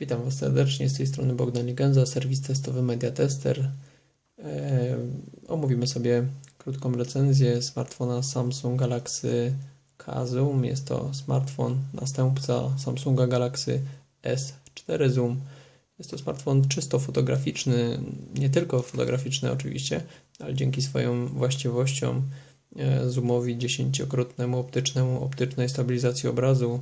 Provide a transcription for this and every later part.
Witam Was serdecznie, z tej strony Bogdan Ligenza, serwis testowy Mediatester. E, omówimy sobie krótką recenzję smartfona Samsung Galaxy K Zoom. Jest to smartfon następca Samsunga Galaxy S4 Zoom. Jest to smartfon czysto fotograficzny, nie tylko fotograficzny oczywiście, ale dzięki swoim właściwościom e, zoomowi dziesięciokrotnemu optycznemu, optycznej stabilizacji obrazu,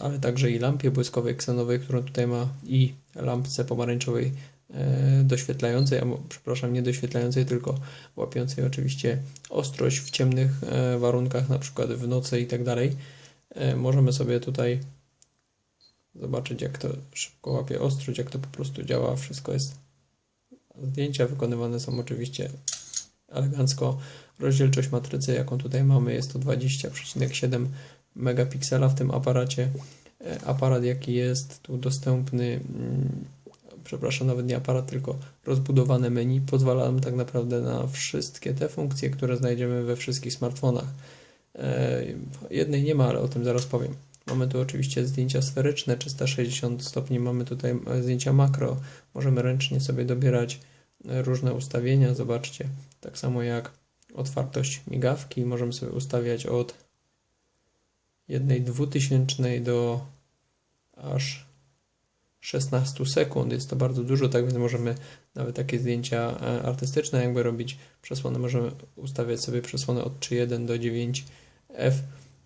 ale także i lampie błyskowej ksenowej, którą tutaj ma i lampce pomarańczowej e, doświetlającej, albo przepraszam, nie doświetlającej, tylko łapiącej oczywiście ostrość w ciemnych warunkach, na przykład w nocy i tak dalej. Możemy sobie tutaj zobaczyć, jak to szybko łapie ostrość, jak to po prostu działa. Wszystko jest. Zdjęcia wykonywane są oczywiście elegancko. Rozdzielczość matrycy, jaką tutaj mamy, jest to 20,7 megapiksela w tym aparacie. E, aparat, jaki jest tu dostępny, mm, przepraszam, nawet nie aparat, tylko rozbudowane menu, pozwala nam tak naprawdę na wszystkie te funkcje, które znajdziemy we wszystkich smartfonach. E, jednej nie ma, ale o tym zaraz powiem. Mamy tu oczywiście zdjęcia sferyczne, 360 stopni, mamy tutaj zdjęcia makro. Możemy ręcznie sobie dobierać różne ustawienia, zobaczcie. Tak samo jak otwartość migawki, możemy sobie ustawiać od jednej dwutysięcznej do aż 16 sekund. Jest to bardzo dużo, tak więc możemy nawet takie zdjęcia e, artystyczne jakby robić. Przesłony możemy ustawiać sobie przesłony od 3.1 do 9F.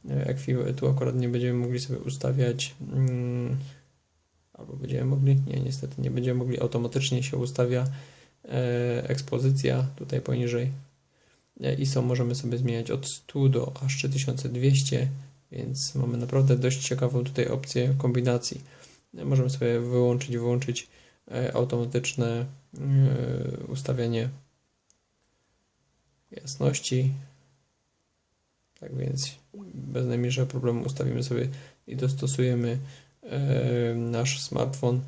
Equiv tu akurat nie będziemy mogli sobie ustawiać mm, albo będziemy mogli, nie niestety nie będziemy mogli, automatycznie się ustawia e, ekspozycja tutaj poniżej e, ISO możemy sobie zmieniać od 100 do aż 3200 więc mamy naprawdę dość ciekawą tutaj opcję kombinacji możemy sobie wyłączyć, wyłączyć e, automatyczne e, ustawianie jasności tak więc bez najmniejszego problemu ustawimy sobie i dostosujemy e, nasz smartfon,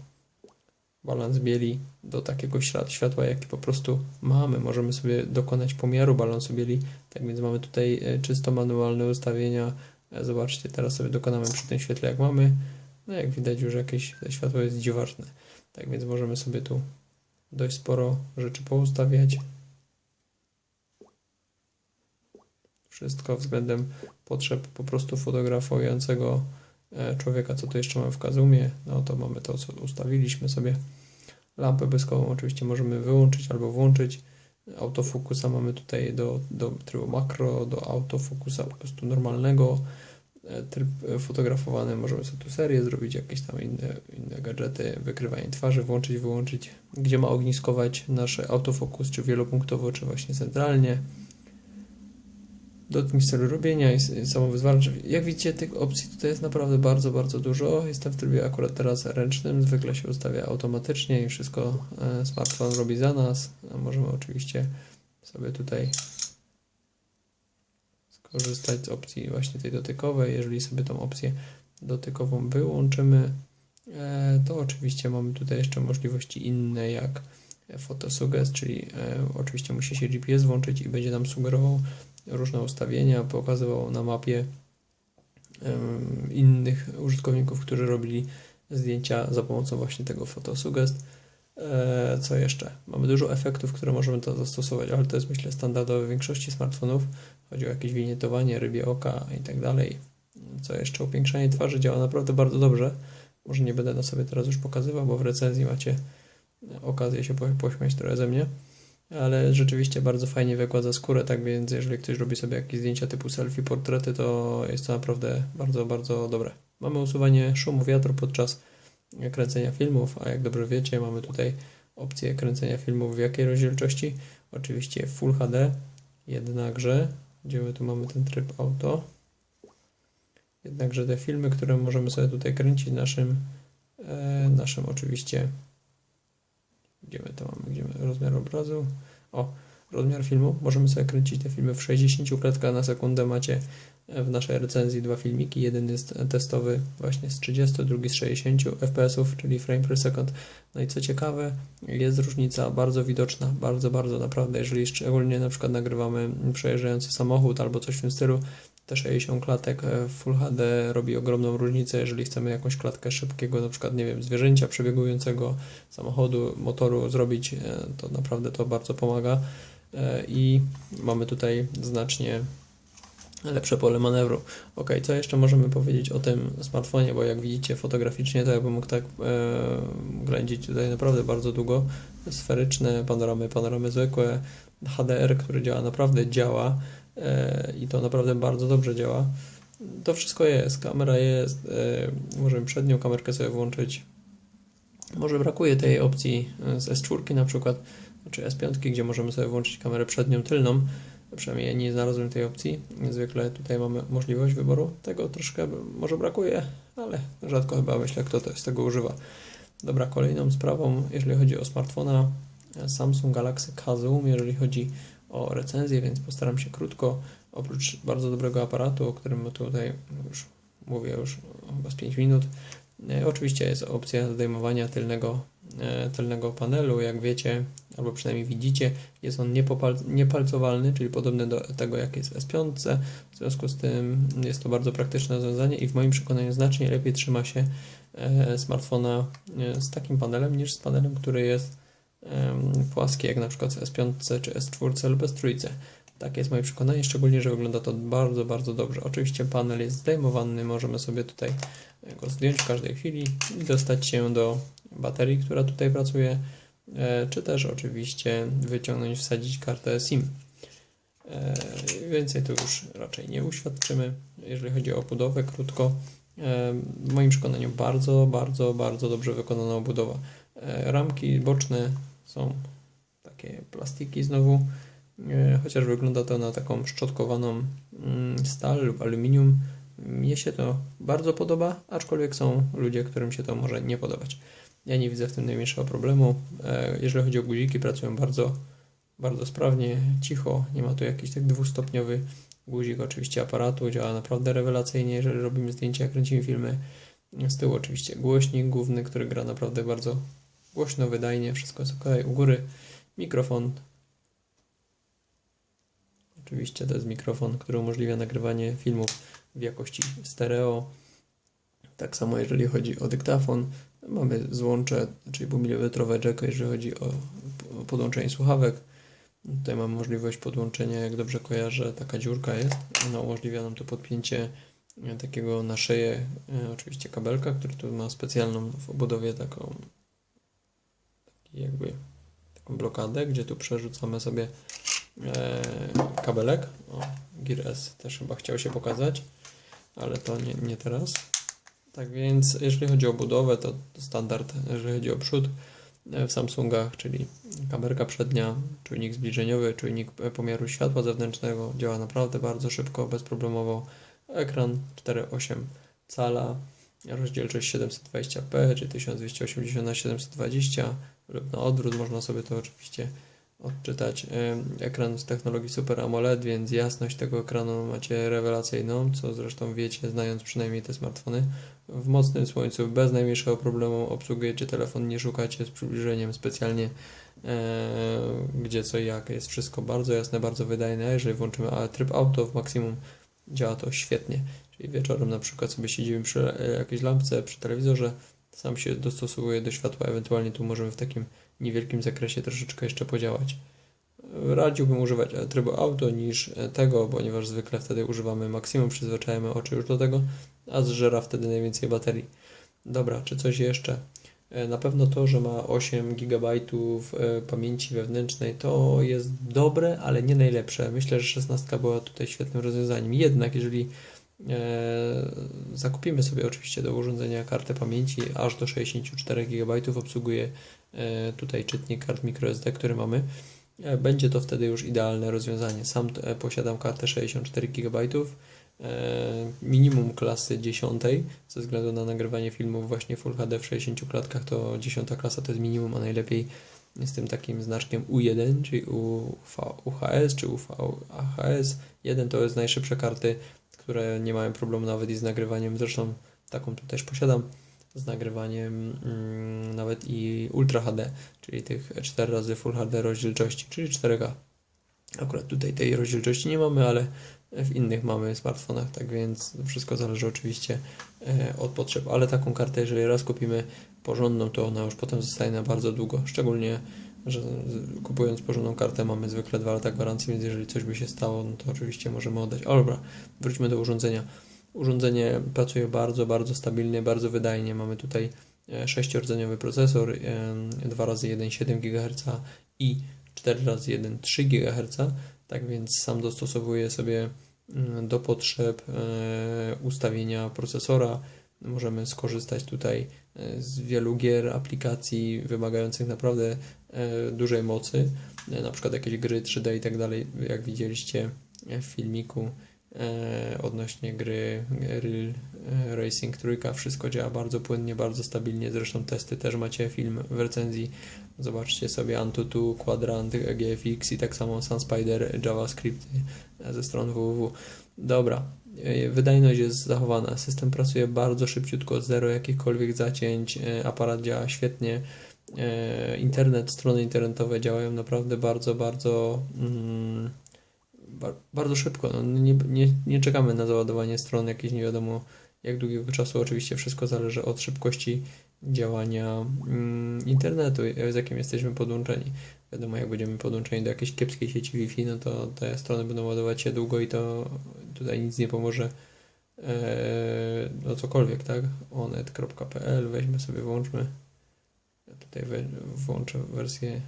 balans bieli do takiego światła, jaki po prostu mamy. Możemy sobie dokonać pomiaru balansu bieli, tak więc mamy tutaj czysto manualne ustawienia. E, zobaczcie, teraz sobie dokonamy przy tym świetle jak mamy. No jak widać już jakieś światło jest dziwaczne. Tak więc możemy sobie tu dość sporo rzeczy poustawiać. Wszystko względem potrzeb po prostu fotografującego e, człowieka. Co tu jeszcze mamy w Kazumie? No to mamy to, co ustawiliśmy sobie. Lampę błyskową oczywiście możemy wyłączyć albo włączyć. Autofokusa mamy tutaj do, do trybu makro, do autofokusa po prostu normalnego. E, tryb fotografowany, możemy sobie tu serię zrobić, jakieś tam inne, inne gadżety, wykrywanie twarzy, włączyć, wyłączyć, gdzie ma ogniskować nasz autofokus, czy wielopunktowo, czy właśnie centralnie dotknij celu robienia i samowyzwalacz. Jak widzicie, tych opcji tutaj jest naprawdę bardzo, bardzo dużo. Jestem w trybie akurat teraz ręcznym, zwykle się ustawia automatycznie i wszystko e, smartfon robi za nas. Możemy oczywiście sobie tutaj skorzystać z opcji właśnie tej dotykowej. Jeżeli sobie tą opcję dotykową wyłączymy, e, to oczywiście mamy tutaj jeszcze możliwości inne jak fotosugest, czyli e, oczywiście musi się GPS włączyć i będzie nam sugerował różne ustawienia, pokazywał na mapie innych użytkowników, którzy robili zdjęcia za pomocą właśnie tego fotosugest. E, co jeszcze? Mamy dużo efektów, które możemy to zastosować, ale to jest myślę standardowe w większości smartfonów. Chodzi o jakieś winietowanie, rybie oka i tak dalej. Co jeszcze? Upiększanie twarzy działa naprawdę bardzo dobrze. Może nie będę na sobie teraz już pokazywał, bo w recenzji macie okazję się pośmiać trochę ze mnie ale rzeczywiście bardzo fajnie wykładza skórę, tak więc jeżeli ktoś robi sobie jakieś zdjęcia typu selfie, portrety, to jest to naprawdę bardzo, bardzo dobre. Mamy usuwanie szumu wiatru podczas kręcenia filmów, a jak dobrze wiecie, mamy tutaj opcję kręcenia filmów w jakiej rozdzielczości? Oczywiście Full HD, jednakże, gdzie my tu mamy ten tryb auto, jednakże te filmy, które możemy sobie tutaj kręcić naszym, e, naszym oczywiście gdzie my to mamy? Gdzie my rozmiar obrazu? O, rozmiar filmu. Możemy sobie kręcić te filmy w 60 klatkach na sekundę. Macie w naszej recenzji dwa filmiki. Jeden jest testowy właśnie z 30, drugi z 60 fps, czyli frame per second. No i co ciekawe, jest różnica bardzo widoczna, bardzo, bardzo naprawdę. Jeżeli szczególnie na przykład nagrywamy przejeżdżający samochód albo coś w tym stylu, te 60 klatek w Full HD robi ogromną różnicę, jeżeli chcemy jakąś klatkę szybkiego, na przykład, nie wiem, zwierzęcia przebiegującego, samochodu, motoru zrobić, to naprawdę to bardzo pomaga i mamy tutaj znacznie lepsze pole manewru. Ok, co jeszcze możemy powiedzieć o tym smartfonie, bo jak widzicie fotograficznie, to ja bym mógł tak e, ględzić tutaj naprawdę bardzo długo. Sferyczne panoramy, panoramy zwykłe, HDR, który działa, naprawdę działa e, i to naprawdę bardzo dobrze działa. To wszystko jest, kamera jest, e, możemy przednią kamerkę sobie włączyć. Może brakuje tej opcji z S4 na przykład, czy S5, gdzie możemy sobie włączyć kamerę przednią, tylną, Przynajmniej ja nie znalazłem tej opcji. Niezwykle tutaj mamy możliwość wyboru. Tego troszkę może brakuje, ale rzadko chyba myślę, kto to z tego używa. Dobra, kolejną sprawą, jeżeli chodzi o smartfona Samsung Galaxy K Zoom, jeżeli chodzi o recenzję, więc postaram się krótko, oprócz bardzo dobrego aparatu, o którym tutaj już mówię już chyba z 5 minut, e, Oczywiście jest opcja zdejmowania tylnego, e, tylnego panelu. Jak wiecie, albo przynajmniej widzicie, jest on niepalcowalny, czyli podobny do tego, jak jest S5. W związku z tym jest to bardzo praktyczne rozwiązanie i w moim przekonaniu znacznie lepiej trzyma się e, smartfona z takim panelem niż z panelem, który jest płaski, jak na przykład S5 czy S4 lub S3. Takie jest moje przekonanie, szczególnie, że wygląda to bardzo, bardzo dobrze. Oczywiście panel jest zdejmowany, możemy sobie tutaj go zdjąć w każdej chwili i dostać się do baterii, która tutaj pracuje E, czy też oczywiście wyciągnąć, wsadzić kartę SIM. E, więcej tu już raczej nie uświadczymy. Jeżeli chodzi o budowę, krótko, e, w moim przekonaniu bardzo, bardzo, bardzo dobrze wykonana obudowa. Ramki boczne są takie plastiki znowu, chociaż wygląda to na taką szczotkowaną mm, stal lub aluminium. Mnie się to bardzo podoba, aczkolwiek są ludzie, którym się to może nie podobać. Ja nie widzę w tym najmniejszego problemu. E, jeżeli chodzi o guziki, pracują bardzo, bardzo sprawnie, cicho. Nie ma tu jakiś tak dwustopniowy guzik oczywiście aparatu. Działa naprawdę rewelacyjnie, jeżeli robimy zdjęcia, kręcimy filmy. Z tyłu oczywiście głośnik główny, który gra naprawdę bardzo głośno, wydajnie. Wszystko jest ok. U góry mikrofon. Oczywiście to jest mikrofon, który umożliwia nagrywanie filmów w jakości stereo. Tak samo jeżeli chodzi o dyktafon, Mamy złącze, czyli półmilimetrowe jack, jeżeli chodzi o podłączenie słuchawek. Tutaj mamy możliwość podłączenia, jak dobrze kojarzę, taka dziurka jest. Ona umożliwia nam to podpięcie e, takiego na szyję, e, oczywiście kabelka, który tu ma specjalną w obudowie taką jakby taką blokadę, gdzie tu przerzucamy sobie e, kabelek. O, Gear S też chyba chciał się pokazać, ale to nie, nie teraz. Tak więc, jeżeli chodzi o budowę, to standard, jeżeli chodzi o przód e, w Samsungach, czyli kamerka przednia, czujnik zbliżeniowy, czujnik pomiaru światła zewnętrznego, działa naprawdę bardzo szybko, bezproblemowo. Ekran 4,8 cala, rozdzielczość 720p czy 1280 na 720 lub na odwrót, można sobie to oczywiście odczytać. Ekran z technologii Super AMOLED, więc jasność tego ekranu macie rewelacyjną, co zresztą wiecie, znając przynajmniej te smartfony. W mocnym słońcu, bez najmniejszego problemu obsługujecie telefon, nie szukacie z przybliżeniem specjalnie e, gdzie co jak. Jest wszystko bardzo jasne, bardzo wydajne. Jeżeli włączymy tryb auto w maksimum, działa to świetnie. Czyli wieczorem na przykład sobie siedzimy przy e, jakiejś lampce, przy telewizorze, sam się dostosowuje do światła, ewentualnie tu możemy w takim niewielkim zakresie troszeczkę jeszcze podziałać. Radziłbym używać trybu auto niż tego, ponieważ zwykle wtedy używamy maksimum, przyzwyczajamy oczy już do tego, a zżera wtedy najwięcej baterii. Dobra, czy coś jeszcze? E, na pewno to, że ma 8 GB e, pamięci wewnętrznej, to jest dobre, ale nie najlepsze. Myślę, że 16 była tutaj świetnym rozwiązaniem. Jednak, jeżeli e, zakupimy sobie oczywiście do urządzenia kartę pamięci aż do 64 GB, obsługuje E, tutaj czytnik kart microSD, który mamy, e, będzie to wtedy już idealne rozwiązanie. Sam e, posiadam kartę 64 GB, minimum klasy 10, ze względu na nagrywanie filmów właśnie Full HD w 60 klatkach, to 10 klasa to jest minimum, a najlepiej z tym takim znaczkiem U1, czyli UHS czy UHS. 1 to jest najszybsze karty, które nie mają problemu nawet i z nagrywaniem, zresztą taką tu też posiadam z nagrywaniem mm, nawet i Ultra HD, czyli tych 4 razy Full HD rozdzielczości, czyli 4K. Akurat tutaj tej rozdzielczości nie mamy, ale w innych mamy smartfonach, tak więc wszystko zależy oczywiście e, od potrzeb. Ale taką kartę, jeżeli raz kupimy porządną, to ona już potem zostaje na bardzo długo. Szczególnie, że kupując porządną kartę mamy zwykle 2 lata gwarancji, więc jeżeli coś by się stało, no to oczywiście możemy oddać. Ale dobra, wróćmy do urządzenia. Urządzenie pracuje bardzo, bardzo stabilnie, bardzo wydajnie. Mamy tutaj e, sześciordzeniowy procesor, e, 2 razy 1,7 GHz i 4 razy 1,3 GHz. Tak więc sam dostosowuje sobie mm, do potrzeb e, ustawienia procesora. Możemy skorzystać tutaj e, z wielu gier, aplikacji wymagających naprawdę e, dużej mocy, e, na przykład jakieś gry 3D i tak dalej, jak widzieliście w filmiku odnośnie gry Real Racing Trójka. Wszystko działa bardzo płynnie, bardzo stabilnie. Zresztą testy też macie film w recenzji. Zobaczcie sobie Antutu, Quadrant, GFX i tak samo SunSpider, JavaScript ze stron www. Dobra, wydajność jest zachowana. System pracuje bardzo szybciutko, zero jakichkolwiek zacięć. e, Aparat działa świetnie. E, Internet, strony internetowe działają naprawdę bardzo, bardzo. Mm, ba- bardzo szybko. No, nie, nie, nie czekamy na załadowanie stron jakieś nie wiadomo jak długiego czasu. Oczywiście wszystko zależy od szybkości działania mm, internetu, z jakim jesteśmy podłączeni. Wiadomo, jak będziemy podłączeni do jakiejś kiepskiej sieci Wi-Fi, no to te strony będą ładować się długo i to tutaj nic nie pomoże. Eee, no cokolwiek, tak? onet.pl, weźmy sobie, włączmy. Ja tutaj we, włączę wersję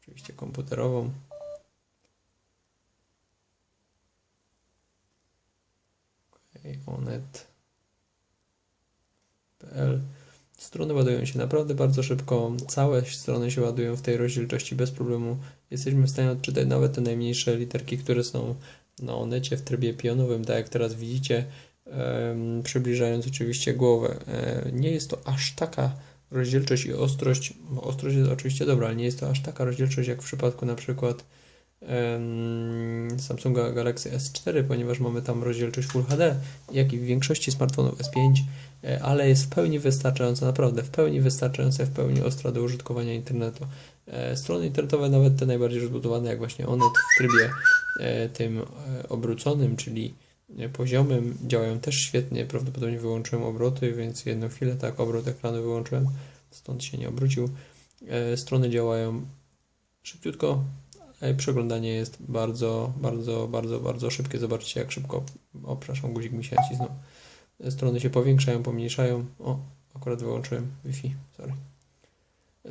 oczywiście komputerową. Okay, onet.pl Strony ładują się naprawdę bardzo szybko. Całe strony się ładują w tej rozdzielczości bez problemu. Jesteśmy w stanie odczytać nawet te najmniejsze literki, które są na Onecie w trybie pionowym, tak jak teraz widzicie, przybliżając oczywiście głowę. E, nie jest to aż taka rozdzielczość i ostrość, bo ostrość jest oczywiście dobra, ale nie jest to aż taka rozdzielczość jak w przypadku na przykład Samsunga Galaxy S4, ponieważ mamy tam rozdzielczość Full HD, jak i w większości smartfonów S5, e, ale jest w pełni wystarczająca, naprawdę w pełni wystarczająca, w pełni ostra do użytkowania internetu. E, Strony internetowe, nawet te najbardziej rozbudowane, jak właśnie Onet w trybie e, tym obróconym, czyli poziomym, działają też świetnie. Prawdopodobnie wyłączyłem obroty, więc jedną chwilę tak obrót ekranu wyłączyłem, stąd się nie obrócił. Strony działają szybciutko, przeglądanie jest bardzo, bardzo, bardzo, bardzo szybkie. Zobaczcie, jak szybko. O, przepraszam, guzik mi się nacisnął. Strony się powiększają, pomniejszają. O, akurat wyłączyłem Wi-Fi, sorry.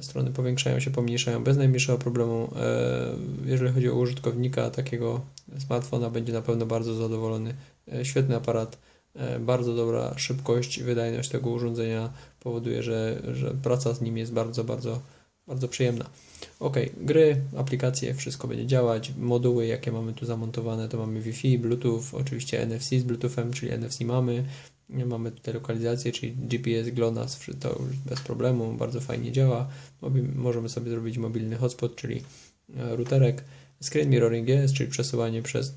Strony powiększają się, pomniejszają bez najmniejszego problemu. E, Jeżeli chodzi o użytkownika takiego smartfona, będzie na pewno bardzo zadowolony. E, Świetny aparat, e, bardzo dobra szybkość i wydajność tego urządzenia powoduje, że, że praca z nim jest bardzo, bardzo, bardzo przyjemna. Ok, gry, aplikacje, wszystko będzie działać. Moduły, jakie mamy tu zamontowane, to mamy Wi-Fi, Bluetooth, oczywiście NFC z Bluetoothem, czyli NFC mamy. Mamy tutaj lokalizację, czyli GPS, GLONASS, to już bez problemu, bardzo fajnie działa. Możemy sobie zrobić mobilny hotspot, czyli e, routerek. Screen mirroring jest, czyli przesyłanie przez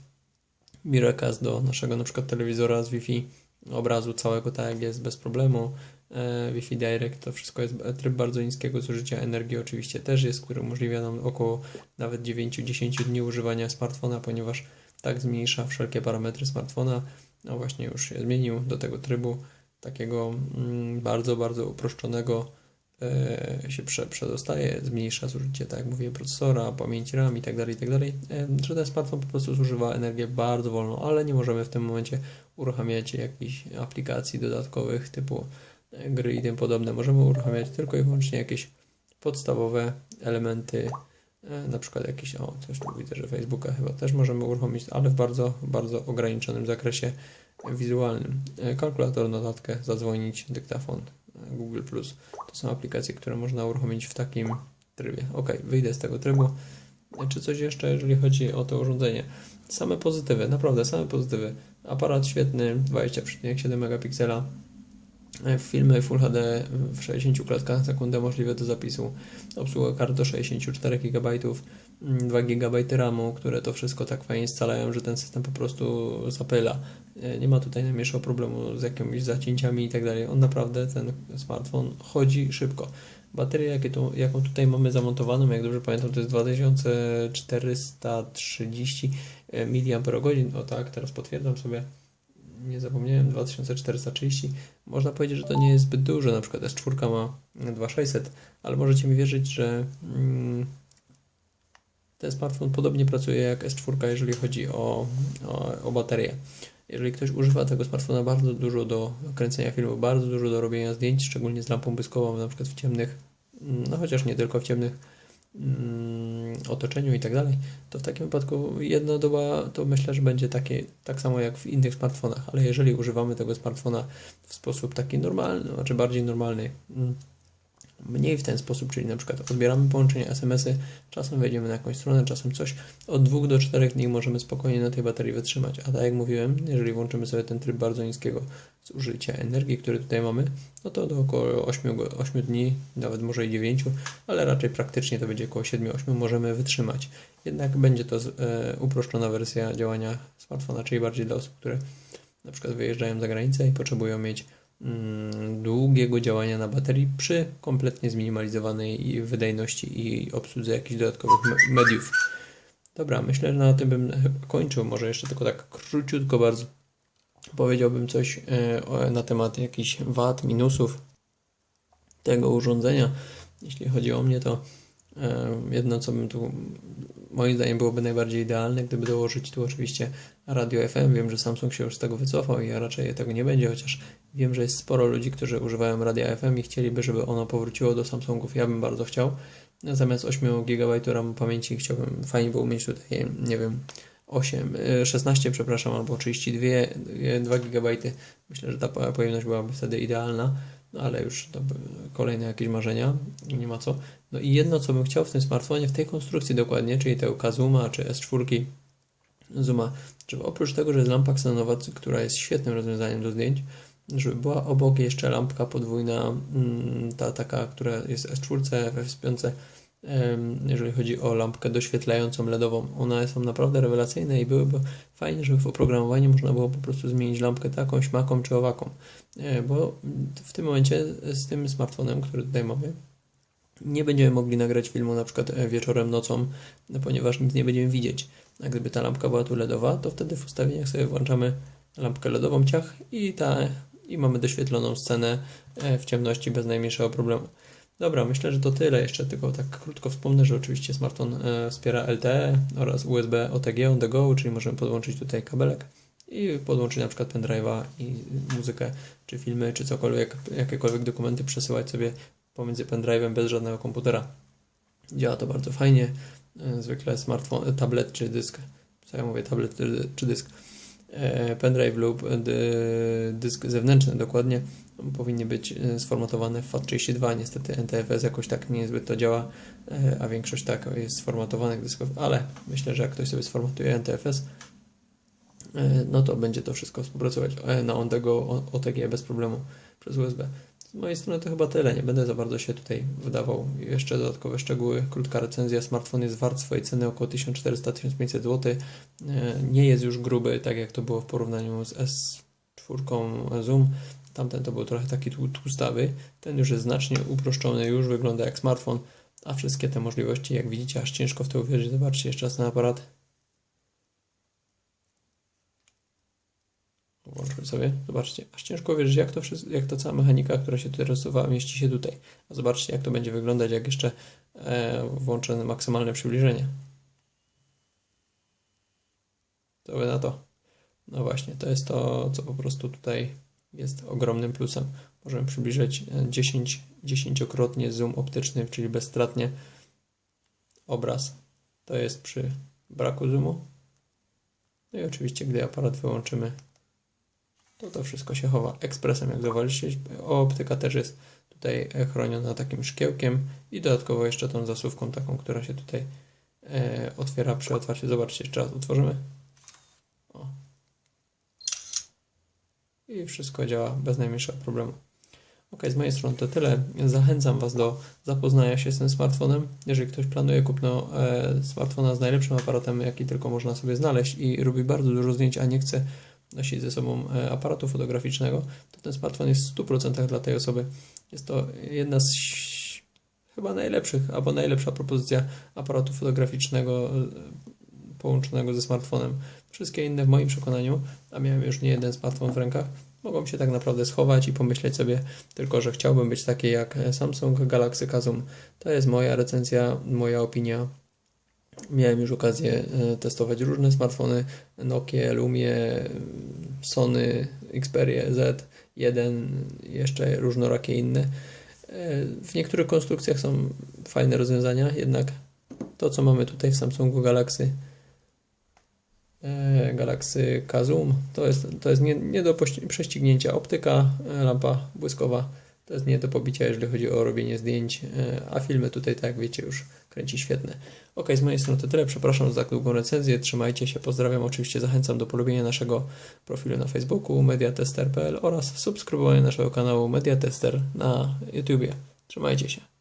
Miracast do naszego na przykład telewizora z Wi-Fi obrazu całego tak jest bez problemu. E, Wi-Fi Direct to wszystko jest e, tryb bardzo niskiego zużycia energii oczywiście też jest, który umożliwia nam około nawet 9-10 dni używania smartfona, ponieważ tak zmniejsza wszelkie parametry smartfona. No właśnie już się zmienił do tego trybu takiego mm, bardzo, bardzo uproszczonego e, się prze, przedostaje, zmniejsza zużycie, tak jak mówiłem, procesora, pamięci RAM i tak dalej, i tak e, że ten smartfon po prostu zużywa energię bardzo wolno, ale nie możemy w tym momencie uruchamiać jakichś aplikacji dodatkowych typu e, gry i tym podobne. Możemy uruchamiać tylko i wyłącznie jakieś podstawowe elementy, e, na przykład jakieś, o coś tu widzę, że Facebooka chyba też możemy uruchomić, ale w bardzo, bardzo ograniczonym zakresie wizualnym. E, Kalkulator, notatkę, zadzwonić, dyktafon, e, Google+. To są aplikacje, które można uruchomić w takim trybie. Ok, wyjdę z tego trybu. Czy coś jeszcze, jeżeli chodzi o to urządzenie? Same pozytywy, naprawdę same pozytywy. Aparat świetny, 20,7 megapiksela. Filmy Full HD w 60 klatkach na sekundę możliwe do zapisu. Obsługa kart do 64 GB, 2 GB RAMu, które to wszystko tak fajnie scalają, że ten system po prostu zapyla. E, Nie ma tutaj najmniejszego problemu z jakimiś zacięciami i tak dalej. On naprawdę, ten smartfon chodzi szybko. Bateria, jakie tu, jaką tutaj mamy zamontowaną, jak dobrze pamiętam, to jest 2430 mAh. O tak, teraz potwierdzam sobie nie zapomniałem, 2430. Można powiedzieć, że to nie jest zbyt dużo, na przykład S4 ma 2600, ale możecie mi wierzyć, że mm, ten smartfon podobnie pracuje jak S4, jeżeli chodzi o, o, o baterię. Jeżeli ktoś używa tego smartfona bardzo dużo do kręcenia filmu, bardzo dużo do robienia zdjęć, szczególnie z lampą błyskową, na przykład w ciemnych, mm, no chociaż nie tylko w ciemnych otoczeniu i tak dalej, to w takim wypadku jedna doba to myślę, że będzie takie, tak samo jak w innych smartfonach, ale jeżeli używamy tego smartfona w sposób taki normalny, znaczy bardziej normalny, mm, mniej w ten sposób, czyli na przykład odbieramy połączenia, SMS-y, czasem wejdziemy na jakąś stronę, czasem coś, od 2 do 4 dni możemy spokojnie na tej baterii wytrzymać, a tak jak mówiłem, jeżeli włączymy sobie ten tryb bardzo niskiego zużycia energii, który tutaj mamy, no to do około 8, go- 8 dni, nawet może i 9, ale raczej praktycznie to będzie około 7-8 możemy wytrzymać. Jednak będzie to e, uproszczona wersja działania smartfona, czyli bardziej dla osób, które na przykład wyjeżdżają za granicę i potrzebują mieć długiego działania na baterii przy kompletnie zminimalizowanej wydajności i obsłudze jakichś dodatkowych me- mediów. Dobra, myślę, że na tym bym kończył. Może jeszcze tylko tak króciutko bardzo powiedziałbym coś e, na temat jakichś wad, minusów tego urządzenia. Jeśli chodzi o mnie, to jedno, co bym tu moim zdaniem byłoby najbardziej idealne, gdyby dołożyć tu oczywiście radio FM. Wiem, że Samsung się już z tego wycofał i raczej tego nie będzie, chociaż wiem, że jest sporo ludzi, którzy używają radia FM i chcieliby, żeby ono powróciło do Samsungów. Ja bym bardzo chciał. Zamiast 8 GB RAM pamięci chciałbym, fajnie było mieć tutaj, nie wiem, 8, e, 16, przepraszam, albo 32, e, 2 GB. Myślę, że ta po- pojemność byłaby wtedy idealna, ale już to kolejne jakieś marzenia nie ma co. No i jedno, co bym chciał w tym smartfonie, w tej konstrukcji dokładnie, czyli tego Kazuma czy S4 Zuma, żeby oprócz tego, że jest lampa ksenowa, która jest świetnym rozwiązaniem do zdjęć, żeby była obok jeszcze lampka podwójna, mm, ta taka, która jest S4 we wspiące, em, jeżeli chodzi o lampkę doświetlającą LEDową. One są naprawdę rewelacyjne i byłyby fajnie, żeby w oprogramowaniu można było po prostu zmienić lampkę taką, śmaką czy owaką. E, Bo w tym momencie z tym smartfonem, który tutaj mamy, nie będziemy mogli nagrać filmu na przykład e, wieczorem, nocą, no, ponieważ nic nie będziemy widzieć. A gdyby ta lampka była tu LEDowa, to wtedy w ustawieniach sobie włączamy lampkę LEDową ciach i, ta, i mamy doświetloną scenę e, w ciemności bez najmniejszego problemu. Dobra, myślę, że to tyle. Jeszcze tylko tak krótko wspomnę, że oczywiście smartfon e, wspiera LTE oraz USB OTG on the go, czyli możemy podłączyć tutaj kabelek i podłączyć na przykład pendrive'a i muzykę, czy filmy, czy cokolwiek, jakiekolwiek dokumenty przesyłać sobie pomiędzy pendrive'em bez żadnego komputera. Działa to bardzo fajnie. E, Zwykle smartfon, tablet czy dysk, co ja mówię, tablet czy, dysk, e, pendrive lub dy, dysk zewnętrzny dokładnie powinny być e, sformatowane w FAT32. Niestety NTFS jakoś tak niezbyt to działa, a większość tak jest sformatowanych dysków, ale myślę, że jak ktoś sobie sformatuje NTFS, no to będzie to wszystko współpracować na on tego OTG bez problemu przez USB. Z mojej strony to chyba tyle. Nie będę za bardzo się tutaj wydawał. Jeszcze dodatkowe szczegóły. Krótka recenzja. Smartfon jest wart swojej ceny około 1400-1500 zł. E, Nie jest już gruby, tak jak to było w porównaniu z S4 Zoom. Tamten to był trochę taki tłu- tłustawy. Ten już jest znacznie uproszczony, już wygląda jak smartfon. A wszystkie te możliwości, jak widzicie, aż ciężko w to uwierzyć. Zobaczcie jeszcze raz ten aparat. Włączmy sobie, zobaczcie, aż ciężko wierzyć, jak to, wszystko, jak ta cała mechanika, która się tutaj rysowała, mieści się tutaj. A zobaczcie, jak to będzie wyglądać, jak jeszcze e, włączę maksymalne przybliżenie. Co wy na to? No właśnie, to jest to, co po prostu tutaj jest ogromnym plusem. Możemy przybliżyć e, 10, 10-krotnie zoom optyczny, czyli bezstratnie obraz. To jest przy braku zoomu. No i oczywiście, gdy aparat wyłączymy, to to wszystko się chowa ekspresem, jak zauważyliście. Optyka też jest tutaj e, chroniona takim szkiełkiem i dodatkowo jeszcze tą zasuwką taką, która się tutaj e, otwiera przy otwarciu. Zobaczcie, jeszcze raz otworzymy. O. I wszystko działa bez najmniejszego problemu. Ok, z mojej strony to tyle. Zachęcam Was do zapoznania się z tym smartfonem. Jeżeli ktoś planuje kupno e, smartfona z najlepszym aparatem, jaki tylko można sobie znaleźć i robi bardzo dużo zdjęć, a nie chce nosić ze sobą e, aparatu fotograficznego, to ten smartfon jest w 100% dla tej osoby. Jest to jedna z chyba najlepszych, albo najlepsza propozycja aparatu fotograficznego e, połączonego ze smartfonem. Wszystkie inne w moim przekonaniu, a miałem już nie jeden smartfon w rękach, mogą się tak naprawdę schować i pomyśleć sobie tylko, że chciałbym być taki jak Samsung Galaxy Zoom. To jest moja recenzja, moja opinia. Miałem już okazję e, testować różne smartfony, Nokia, Lumie, Sony, Xperia Z1, jeszcze różnorakie inne. E, W niektórych konstrukcjach są fajne rozwiązania, jednak to, co mamy tutaj w Samsungu Galaxy e, Galaxy Zoom, to jest, to jest nie, nie do prześcignięcia. Optyka, lampa błyskowa, to jest nie do pobicia, jeżeli chodzi o robienie zdjęć, e, a filmy tutaj, tak jak wiecie, już kręci świetne. Ok, z mojej strony to tyle. Przepraszam za tak długą recenzję. Trzymajcie się, pozdrawiam. Oczywiście zachęcam do polubienia naszego profilu na Facebooku mediatester.pl oraz subskrybowania naszego kanału Mediatester na YouTubie. Trzymajcie się.